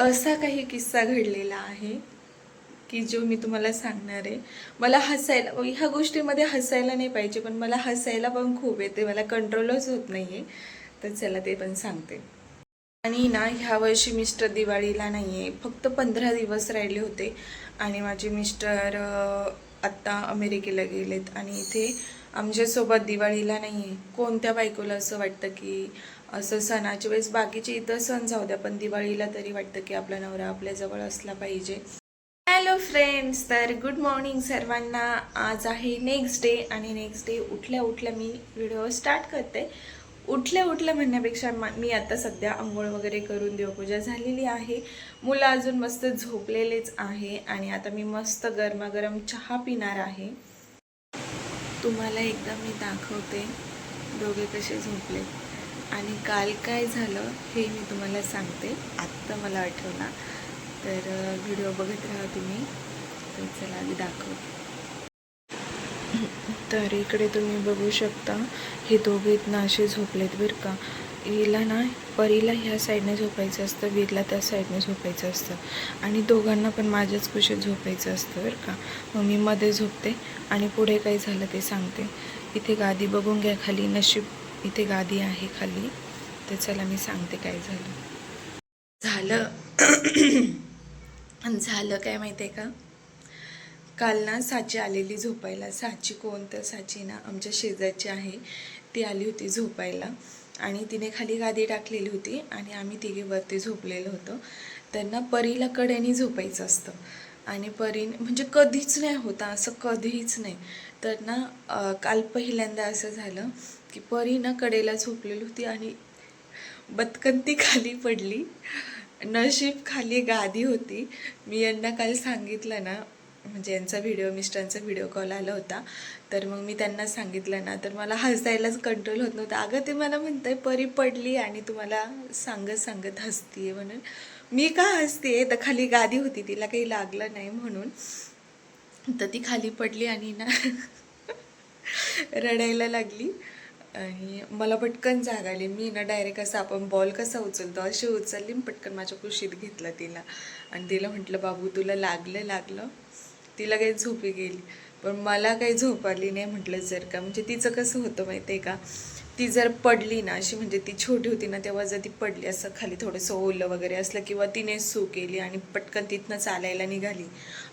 असा काही किस्सा घडलेला आहे की जो मी तुम्हाला सांगणार आहे. मला हसायला ह्या गोष्टीमध्ये हसायला नाही पाहिजे पण मला हसायला पण खूप येते. मला कंट्रोलच होत नाही आहे तर चला ते पण सांगते. आणि ना ह्या वर्षी मिस्टर दिवाळीला नाही आहे फक्त पंधरा दिवस राहिले होते. आणि माझे मिस्टर आत्ता अमेरिकेला गेलेत. आणि इथे आमच्यासोबत दिवाळीला नाही आहे कोणत्या बायकोला असं वाटतं की असं सणाच्या वेळेस बाकीचे इतर सण जाऊ द्या पण दिवाळीला तरी वाटतं की आपला नवरा आपल्याजवळ असला पाहिजे. हॅलो फ्रेंड्स तर गुड मॉर्निंग सर्वांना. आज आहे नेक्स्ट डे आणि नेक्स्ट डे उठल्या उठल्या मी व्हिडिओ स्टार्ट करते. उठल्या उठल्या म्हणण्यापेक्षा मी आता सध्या आंघोळ वगैरे करून देवपूजा झालेली आहे. मुलं अजून मस्त झोपलेलेच आहे आणि आता मी मस्त गरमागरम चहा पिणार आहे. तुम्हाला एकदा मी दाखवते. दोघे कसे झोपले. आणि काल काय झालं हे मी तुम्हाला सांगते. आत्ता मला आठवला. तर व्हिडिओ बघत राहा तुम्ही. तर चला आधी दाखवते. तर इकडे तुम्ही बघू शकता हे दोघे इथनं असे झोपलेत बरं का. हिला ना परीला ह्या साईडने झोपायचं असतं वीरला त्या साईडने झोपायचं असतं. आणि दोघांना पण माझ्याच कुशीत झोपायचं असतं बरं का. मग मी मध्ये झोपते आणि पुढे काय झालं ते सांगते. इथे गादी बघून घ्या खाली नशीब इथे गादी आहे खाली. तर चला मी सांगते काय झालं. झालं. झालं काय माहिती आहे का? काल ना साची आलेली झोपायला. साची कोण? तर साची ना आमच्या शेजारची आहे. ती आली होती झोपायला. आणि तिने खाली गादी टाकलेली होती आणि आम्ही तिघे वरती झोपलेलो होतो. त्यांना परीला कड्याने झोपायचं असतं. आणि परी म्हणजे कधीच नाही होता असं कधीच नाही. तर ना काल पहिल्यांदा असं झालं की परी ना कडेला झोपलेली होती आणि बदकंती खाली पडली. नशीब खाली गादी होती. मी यांना काल सांगितलं ना म्हणजे यांचा व्हिडिओ मिस्टरांचा व्हिडिओ कॉल आला होता. तर मग मी त्यांना सांगितलं ना तर मला हसायलाच कंट्रोल होत नव्हतं. अगं ते मला म्हणतंय परी पडली आणि तुम्हाला सांगत सांगत हसतीये म्हणून. मी का हसते तर खाली गादी होती तिला काही लागलं नाही म्हणून. तर ती खाली पडली आणि ना रडायला लागली. आणि मला पटकन जाग आली. मी ना डायरेक्ट असं आपण बॉल कसा उचलतो अशी उचलली पटकन माझ्या कुशीत घेतलं तिला. आणि तिला म्हटलं बाबू तुला लागलं लागलं. तिला काही झोपी गेली. पण मला काही झोप आली नाही म्हटलं जर का. म्हणजे तिचं कसं होतं माहिती आहे का? ती जर पडली ना अशी म्हणजे ती छोटी होती ना तेव्हा जर ती पडली असं खाली थोडंसं ओलं वगैरे असलं किंवा तिने सू केली आणि पटकन तिथनं चालायला निघाली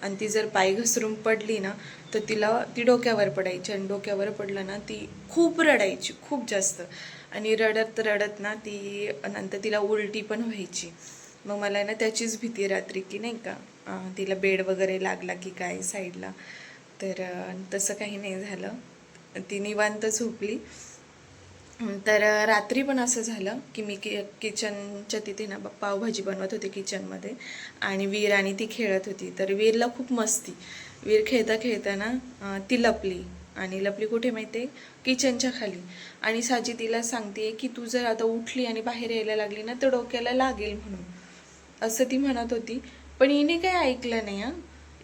आणि ती जर पाय घसरून पडली ना तर तिला ती डोक्यावर पडायची आणि डोक्यावर पडलं ना ती खूप रडायची खूप जास्त. आणि रडत रडत ना ती नंतर तिला उलटी पण व्हायची. मग मला ना त्याचीच भीती रात्री की नाही का तिला बेड वगैरे लागला की काय साईडला. तर तसं काही नाही झालं. ती निवांत झोपली. तर रात्री पण असं झालं की मी कि किचनच्या तिथे ना पावभाजी बनवत होते किचनमध्ये आणि वीर आणि ती खेळत होती. तर वीरला खूप मस्ती. वीर खेळता खेळता ना ती लपली. आणि लपली कुठे माहिती आहे? किचनच्या खाली. आणि साजी तिला सांगते की तू जर आता उठली आणि बाहेर यायला लागली ना तर डोक्याला लागेल म्हणून. असं ती म्हणत होती. पण हिने काही ऐकलं नाही हां.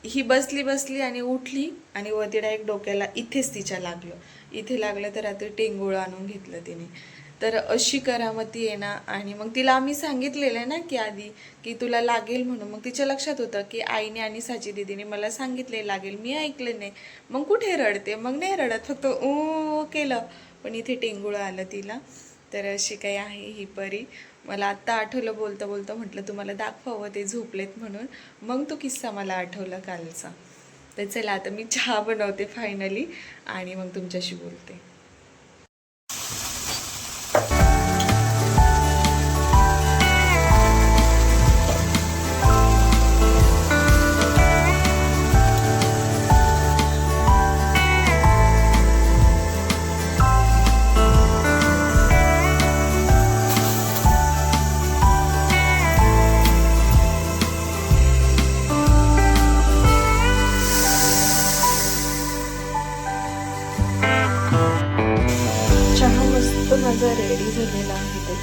ही बसली बसली आणि उठली आणि वरती डायरेक्ट डोक्याला इथेच तिच्या लागलं. इथे लागलं तर रात्री टेंगुळ आणून घेतलं तिने. तर अशी करामती आहे ना आणि मग तिला आम्ही सांगितलेलं आहे ना की आधी की तुला लागेल म्हणून. मग तिच्या लक्षात होतं की आईने आणि साची दिदीने मला सांगितले लागेल. मी ऐकलं नाही. मग कुठे रडते? मग नाही रडत फक्त ओ केलं. पण इथे टेंगुळं आलं तिला. तर अशी काही आहे ही परी. मला आत्ता आठवलं बोलतं बोलतं म्हटलं तुम्हाला दाखवावं ते झोपलेत म्हणून. मग तो किस्सा मला आठवला कालचा. तर चला आता मी चहा बनवते फायनली आणि मग तुमच्याशी बोलते.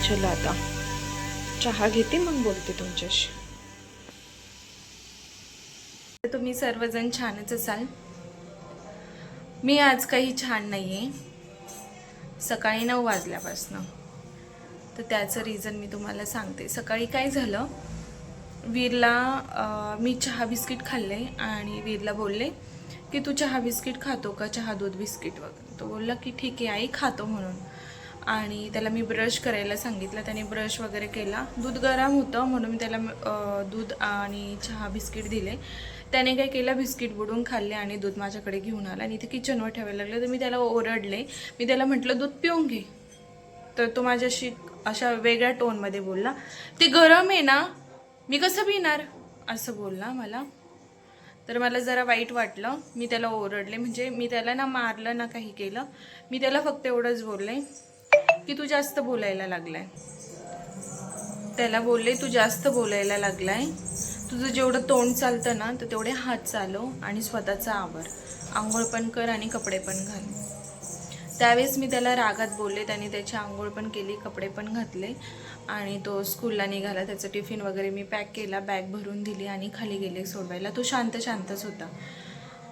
चला आता. चहा घेते मग बोलते तुमच्याशी. तुम्ही सर्वजण छानच असाल. मी आज काही छान नाही आहे सकाळी नऊ वाजल्यापासनं. तर त्याचं रिझन मी तुम्हाला सांगते. सकाळी काय झालं? वीरला मी चहा बिस्किट खाल्ले आणि वीरला बोलले की तू चहा बिस्किट खातो का? चहा दूध बिस्किट वगैरे. तो बोलला की ठीक आहे आई खातो म्हणून. आणि त्याला मी ब्रश करायला सांगितलं. त्याने ब्रश वगैरे केला. दूध गरम होतं म्हणून मी त्याला दूध आणि चहा बिस्किट दिले. त्याने काय केलं? बिस्किट बुडून खाल्ले आणि दूध माझ्याकडे घेऊन आला आणि इथे किचनवर ठेवायला लागलं. तर मी त्याला ओरडले. मी त्याला म्हटलं दूध पिऊन घे. तर तो माझ्याशी अशा वेगळ्या टोनमध्ये बोलला ते गरम आहे ना? मी कसं पिणार? असं बोलला मला. तर मला जरा वाईट वाटलं. मी त्याला ओरडले. म्हणजे मी त्याला ना मारलं ना काही केलं. मी त्याला फक्त एवढंच बोलले. की तू जास्त बोलायला लागलाय? त्याला बोलले तू जास्त बोलायला लागलाय. तुझं जेवढं तोंड चालतं ना तर तेवढे हात चालव आणि स्वतःचा आवर. आंघोळ पण कर आणि कपडे पण घाल. त्यावेळेस मी त्याला रागात बोलले त्याने त्याची आंघोळ पण केली कपडे पण घातले आणि तो स्कूलला निघाला. त्याचं टिफिन वगैरे मी पॅक केला बॅग भरून दिली आणि खाली गेले सोडवायला. तो शांत शांतच होता.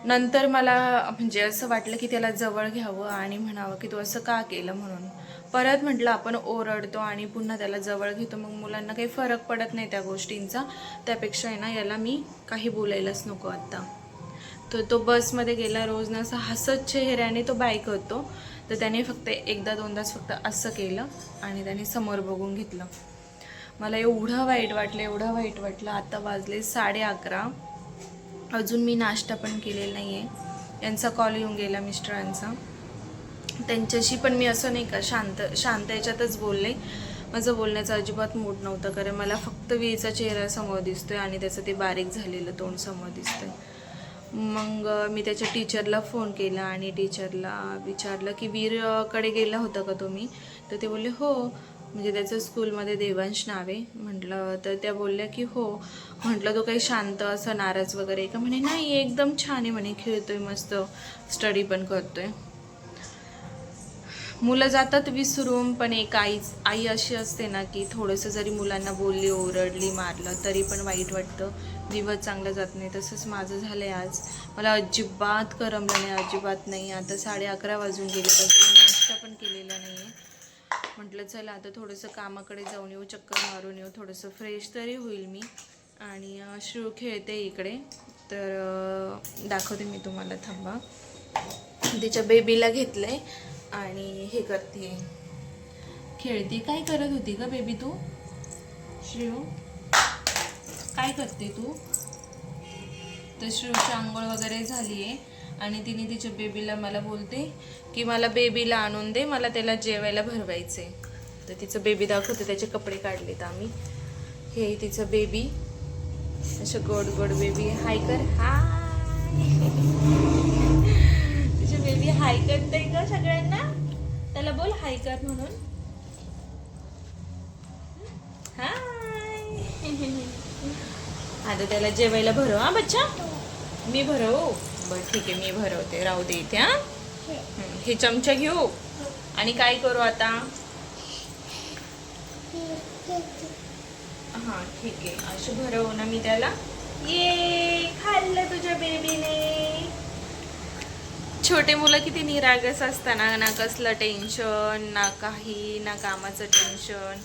नंतर मला म्हणजे असं वाटलं की त्याला जवळ घ्यावं आणि म्हणावं की तू असं का केलं म्हणून. परत म्हटलं आपण ओरडतो आणि पुन्हा त्याला जवळ घेतो मग मुलांना काही फरक पडत नाही त्या गोष्टींचा. त्यापेक्षा आहे ना याला मी काही बोलायलाच नको आत्ता तर तो बसमध्ये गेला रोज ना असं हसत चेहऱ्याने तो बाईक होतो तर त्याने फक्त एकदा दोनदाच फक्त असं केलं आणि त्याने समोर बघून घेतलं. मला एवढं वाईट वाटलं एवढं वाईट वाटलं. आता वाजले साडे अकरा. अजून मी नाश्ता पण केलेला नाही आहे यांचा कॉल येऊन गेला मिस्टरांचा. त्यांच्याशी पण मी असं नाही का शांत शांत याच्यातच बोलले. माझं बोलण्याचा अजिबात मूड नव्हता कारण मला फक्त वीचा चेहरा समोर दिसतोय आणि त्याचं ते बारीक झालेलं तोंड समोर दिसतंय. मग मी त्याच्या टीचरला फोन केला आणि टीचरला विचारलं की वीरकडे गेला होता का तुम्ही? तर ते बोलले हो. म्हणजे त्याचं स्कूलमध्ये देवांश नाव आहे. म्हटलं तर त्या बोलल्या की हो. म्हटलं तो काही शांत असं नाराज वगैरे का? म्हणे नाही एकदम छान आहे. म्हणे खेळतोय मस्त स्टडी पण करतोय. मुलं जातात विसरून पण एक आई आई अशी असते ना की थोडंसं जरी मुलांना बोलली ओरडली मारलं तरी पण वाईट वाटतं. दिवस चांगला जात नाही. तसंच माझं झालं आहे आज. मला अजिबात करमलं नाही अजिबात नाही. आता साडे अकरा वाजून गेले तसं नाश्ता पण केलेला नाही आहे म्हटलं चला आता थोडंसं कामाकडे जाऊन येऊ चक्कर मारून येऊ थोडंसं फ्रेश तरी होईल मी. आणि अं, श्रू खेळते इकडे. तर दाखवते मी तुम्हाला थांबा. तिच्या बेबीला घेतलं आहे आणि हे करते. खेळते? काय करत होती का बेबी तू? श्रीव काय करते तू? तर श्रीवची आंघोळ वगैरे झाली आहे आणि तिने तिच्या बेबीला मला बोलते की मला बेबीला आणून दे मला त्याला जेवायला भरवायचे तर तिचं बेबी दाखवते त्याचे कपडे काढलेत आम्ही. हे तिचं बेबी असं गोड गोड बेबी हाय कर. हाय बेबी हाय करते का सगळ्यांना? त्याला बोल हाय कर म्हणून. हाय आता त्याला जेवायला भरव हा बच्चा? मी भरवू हो. बर ठीक आहे मी भरवते. राहू दे इथे हा. हे चमचा घेऊ. आणि काय करू आता? हा ठीक आहे. असं भरवू ना मी त्याला. ये खाल्लं तुझ्या बेबीने छोटे मुलं किती निरागस असताना ना कसलं टेन्शन ना काही ना कामाचं टेन्शन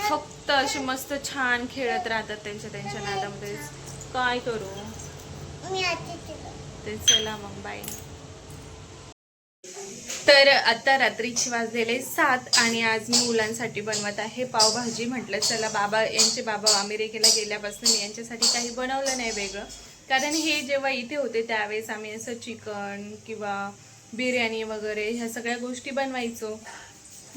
फक्त असे मस्त छान खेळत राहतात त्यांच्या त्यांच्या नादामध्ये. काय करू? ते चला मग बाय तर आता रात्रीची वाजलेले सात आणि आज मी मुलांसाठी बनवत आहे पावभाजी म्हटलं चला बाबा यांचे बाबा अमेरिकेला गेल्यापासून मी यांच्यासाठी काही बनवलं नाही वेगळं. कारण हे जेव्हा इथे होते त्यावेळेस आम्ही असं चिकन किंवा बिर्याणी वगैरे ह्या सगळ्या गोष्टी बनवायचो.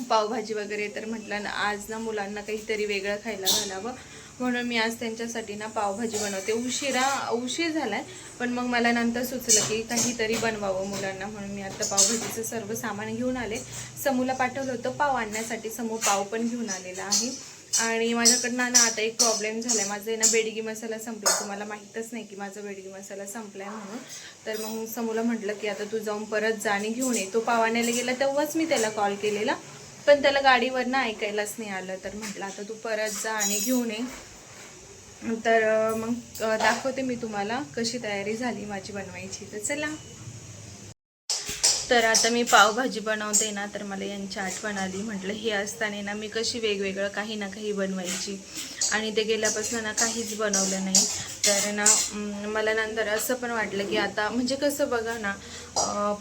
पावभाजी वगैरे तर म्हटलं ना आज ना मुलांना काहीतरी वेगळं खायला घालावं. म्हणून मी आज त्यांच्यासाठी ना पावभाजी बनवते. उशिरा उशीर झाला आहे पण मग मला नंतर सुचलं की काहीतरी बनवावं मुलांना. म्हणून मी आता पावभाजीचं सर्व सामान घेऊन आले. समूला पाठवलं होतं पाव आणण्यासाठी समूह पाव पण घेऊन आलेला आहे. आणि माझ्याकडनं ना आता एक प्रॉब्लेम झाला आहे माझं आहे ना बेडगी मसाला संपला तुम्हाला माहीतच नाही की माझा बेडगी मसाला संपला आहे म्हणून. तर मग समूला म्हटलं की आता तू जाऊन परत जा आणि घेऊन ये. तो पावाण्याला गेला तेव्हाच मी त्याला कॉल केलेला. पण त्याला गाडीवरनं ऐकायलाच नाही आलं. तर म्हटलं आता तू परत जा आणि घेऊन ये. तर मग दाखवते मी तुम्हाला कशी तयारी झाली माझी बनवायची. तर चला. तर आता मी पावभाजी बनवते ना तर मला यांची आठवण आली. म्हटलं हे असताना ना मी कशी वेगवेगळं काही ना काही बनवायची. आणि ते गेल्यापासून ना काहीच बनवलं नाही. तर ना मला नंतर असं पण वाटलं की आता म्हणजे कसं बघा ना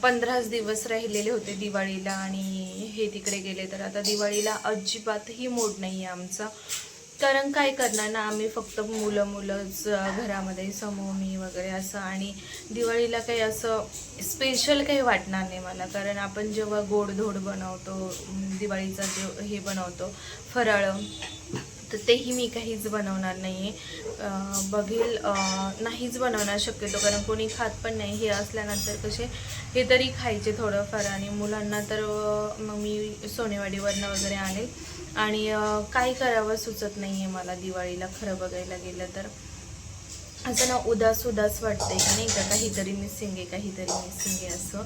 पंधराच दिवस राहिलेले होते दिवाळीला आणि हे तिकडे गेले तर आता दिवाळीला अजिबातही मूड नाही आहे आमचा. कारण काय करणार ना आम्ही फक्त मुलं मुलंच घरामध्ये समूह मी वगैरे असं आणि दिवाळीला काही असं स्पेशल काही वाटणार नाही मला. कारण आपण जेव्हा गोडधोड बनवतो दिवाळीचा जे हे बनवतो फराळ तर तेही मी काहीच बनवणार नाही आहे बघेल नाहीच बनवणार शक्यतो कारण कोणी खात पण नाही. हे असल्यानंतर कसे हे तरी खायचे थोडंफार आणि मुलांना तर मग मी सोनेवाडीवरनं वगैरे आले आणि काय करावं सुचत नाही आहे मला दिवाळीला खरं बघायला गेलं तर. असं ना उदास उदास वाटते की नाही का काहीतरी मिसिंग आहे काहीतरी मिसिंग आहे असं.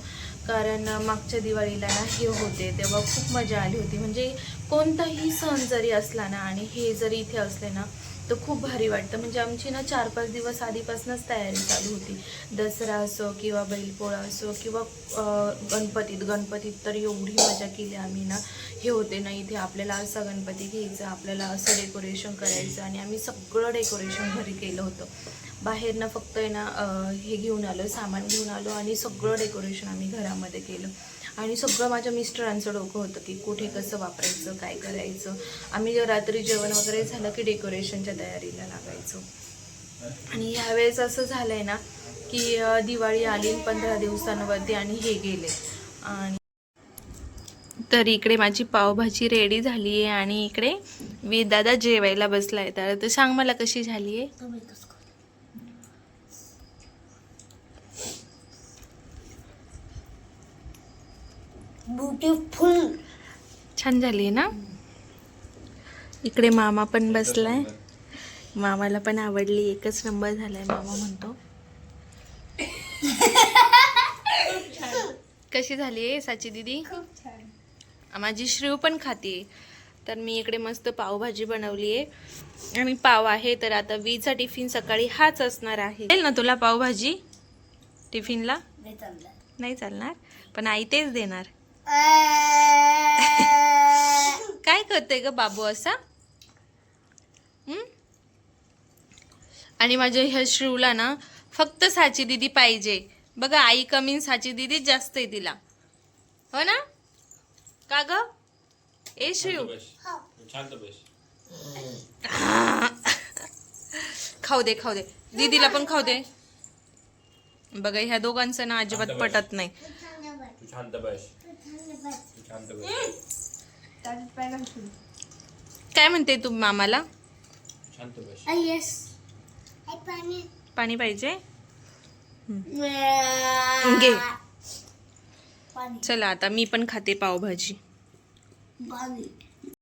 कारण मागच्या दिवाळीला ना हे होते तेव्हा खूप मजा आली होती. म्हणजे कोणताही सण जरी असला ना आणि हे जरी इथे असले ना तर खूप भारी वाटतं. म्हणजे आमची ना चार पाच दिवस आधीपासूनच तयारी चालू होती. दसरा असो किंवा बैलपोळा असो किंवा गणपतीत गणपतीत तर एवढी मजा केली आम्ही ना. हे होते ना इथे आपल्याला असा गणपती घ्यायचा आपल्याला असं डेकोरेशन करायचं आणि आम्ही सगळं डेकोरेशन घरी केलं होतं. बाहेरनं फक्त आहे ना हे घेऊन आलो सामान घेऊन आलो आणि सगळं डेकोरेशन आम्ही घरामध्ये केलं. आणि सगळं माझ्या मिस्टरांचं डोकं होतं की कुठे कसं वापरायचं काय करायचं. आम्ही रात्री जेवण वगैरे झालं की डेकोरेशनच्या तयारीला लागायचो. आणि ह्यावेळेस असं झालं आहे ना की दिवाळी आली पंधरा दिवसांवरती आणि हे गेले. आणि तर इकडे माझी पावभाजी रेडी झाली आहे आणि इकडे वी दादा जेवायला बसला आहे तर सांग मला कशी झाली आहे ब्युटिफुल. छान झाली आहे ना? इकडे मामा पण बसलाय. मामाला पण आवडली. एकच नंबर झालाय मामा म्हणतो. कशी झाली आहे साची दिदी? खूप छान. माझी श्रीव पण खाते तर मी इकडे मस्त पावभाजी बनवली आहे. आणि पाव आहे तर आता वीचा टिफिन सकाळी हाच असणार आहे. चालेल ना तुला पावभाजी? टिफिनला? नाही चालणार? पण आई तेच देणार. काय करते ग बाबू असा? हं? आणि माझ्या ह्या श्रीवला ना फक्त साची दिदी पाहिजे. बघा आई कमी साची दिदी जास्त आहे तिला. हो ना? का ग? ए श्रीव शांत बस. खाऊ दे खाऊ दे. दीदीला पण खाऊ दे. बघा ह्या दोघांचं ना अजिबात पटत नाही. काय म्हणते तू मामाला? येस पाणी पाहिजे? घे. पाणी चला आता मी पण खाते पावभाजी.